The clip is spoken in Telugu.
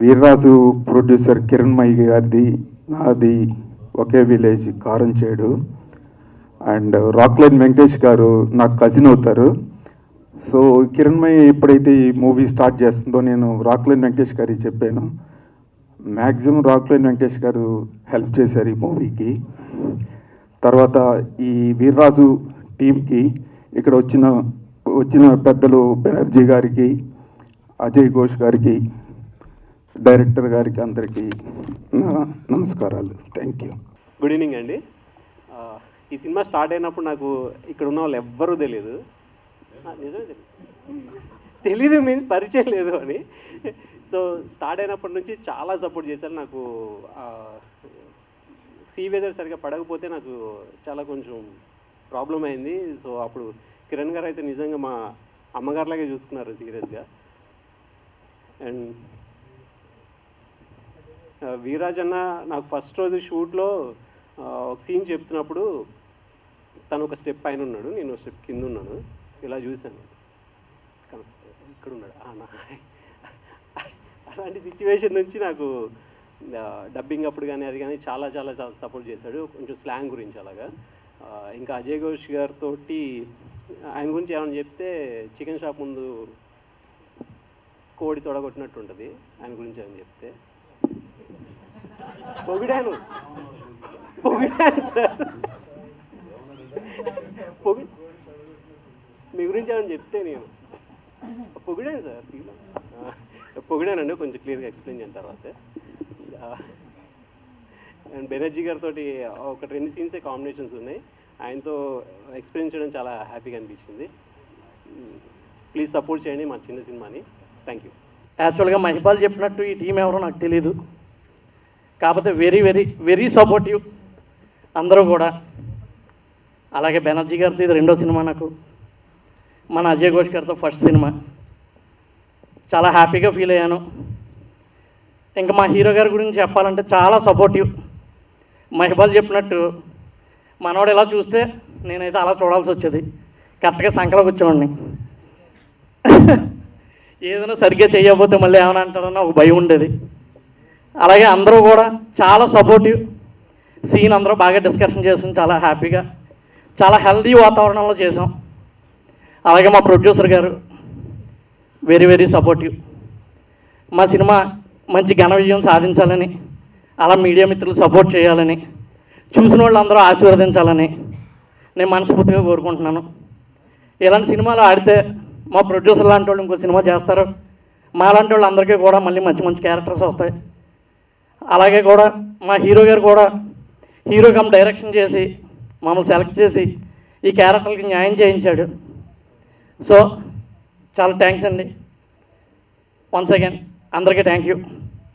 వీర్రాజు ప్రొడ్యూసర్ కిరణ్మయి గారిది నాది ఒకే విలేజ్ కారం చేడు అండ్ రాక్లైన్ వెంకటేష్ గారు నాకు కజిన్ అవుతారు. సో కిరణ్మయి ఎప్పుడైతే ఈ మూవీ స్టార్ట్ చేస్తుందో నేను రాక్లైన్ వెంకటేష్ గారికి చెప్పాను. మ్యాక్సిమం రాక్లైన్ వెంకటేష్ గారు హెల్ప్ చేశారు ఈ మూవీకి. తర్వాత ఈ వీర్రాజు టీంకి ఇక్కడ వచ్చిన వచ్చిన పెద్దలు బెనర్జీ గారికి అజయ్ ఘోష్ గారికి డైరెక్టర్ గారికి అందరికీ నమస్కారాలు. థ్యాంక్ యూ గుడ్ ఈవినింగ్ అండి. ఈ సినిమా స్టార్ట్ అయినప్పుడు నాకు ఇక్కడ ఉన్న వాళ్ళు ఎవ్వరూ తెలియదు నిజమే తెలియదు తెలీదు మీన్స్ పరిచయం లేదు అని. సో స్టార్ట్ అయినప్పటి నుంచి చాలా సపోర్ట్ చేశారు. నాకు సీ వెదర్ సరిగా పడకపోతే నాకు చాలా కొంచెం ప్రాబ్లం అయింది. సో అప్పుడు కిరణ్ గారు అయితే నిజంగా మా అమ్మగారిలాగే చూసుకున్నారు సీరియస్గా. అండ్ వీరాజ్ అన్న నాకు ఫస్ట్ రోజు షూట్లో ఒక సీన్ చెప్తున్నప్పుడు తను ఒక స్టెప్ పైన ఉన్నాడు నేను స్టెప్ కింద ఉన్నాను. ఇలా చూశాను. ఇక్కడ ఉన్నాడు. అలాంటి సిచ్యువేషన్ నుంచి నాకు డబ్బింగ్ అప్పుడు కానీ అది కానీ చాలా చాలా చాలా సపోర్ట్ చేశాడు. కొంచెం స్లాంగ్ గురించి అలాగా. ఇంకా అజయ్ ఘోష్ గారితో ఆయన గురించి ఏమైనా చెప్తే చికెన్ షాప్ ముందు కోడి తొడగొట్టినట్టు ఉంటుంది. ఆయన గురించి ఏమైనా చెప్తే. పొగిడాను. పొగిడాను సార్. పొగి మీ గురించి ఏమైనా చెప్తే నేను. పొగిడాను సార్. పొగిడానండి కొంచెం క్లియర్గా ఎక్స్ప్లెయిన్ చేసిన తర్వాత. అండ్ బెనర్జీ గారితో ఒక రెండు సీన్సే కాంబినేషన్స్ ఉన్నాయి. ఆయనతో ఎక్స్ప్లెయిన్ చేయడం చాలా హ్యాపీగా అనిపించింది. ప్లీజ్ సపోర్ట్ చేయండి మా చిన్న సినిమాని. Thank you. యాక్చువల్గా మహిపాల్ చెప్పినట్టు ఈ టీం ఎవరో నాకు తెలీదు. కాకపోతే వెరీ వెరీ వెరీ సపోర్టివ్ అందరూ కూడా. అలాగే బెనర్జీ గారితో ఇది రెండో సినిమా నాకు. మన అజయ్ ఘోష్ గారితో ఫస్ట్ సినిమా. చాలా హ్యాపీగా ఫీల్ అయ్యాను. ఇంకా మా హీరో గారి గురించి చెప్పాలంటే చాలా సపోర్టివ్. మహిబాల్ చెప్పినట్టు మనోడు ఎలా చూస్తే నేనైతే అలా చూడాల్సి వచ్చేది. కరెక్ట్గా సంకల కూర్చోండి. ఏదైనా సరిగ్గా చేయకపోతే మళ్ళీ ఏమైనా అంటారన్న ఒక భయం ఉండేది. అలాగే అందరూ కూడా చాలా సపోర్టివ్ సీన్ అందరూ బాగా డిస్కషన్ చేసుకుని చాలా హ్యాపీగా చాలా హెల్దీ వాతావరణంలో చేసాం. అలాగే మా ప్రొడ్యూసర్ గారు వెరీ వెరీ సపోర్టివ్ మా సినిమా మంచి ఘన విజయం సాధించాలని అలా మీడియా మిత్రులు సపోర్ట్ చేయాలని చూసిన వాళ్ళందరూ ఆశీర్వదించాలని నేను మనస్ఫూర్తిగా కోరుకుంటున్నాను. ఇలాంటి సినిమాలు ఆడితే మా ప్రొడ్యూసర్ లాంటి వాళ్ళు ఇంకో సినిమా చేస్తారు. మా లాంటి వాళ్ళందరికీ కూడా మళ్ళీ మంచి మంచి క్యారెక్టర్స్ వస్తాయి. అలాగే కూడా మా హీరో గారు కూడా హీరో కమ్ డైరెక్షన్ చేసి మమ్మల్ని సెలెక్ట్ చేసి ఈ క్యారెక్టర్కి న్యాయం చేయించాడు. సో చాలా థ్యాంక్స్ అండి. వన్స్ అగైన్ అందరికీ థ్యాంక్ యూ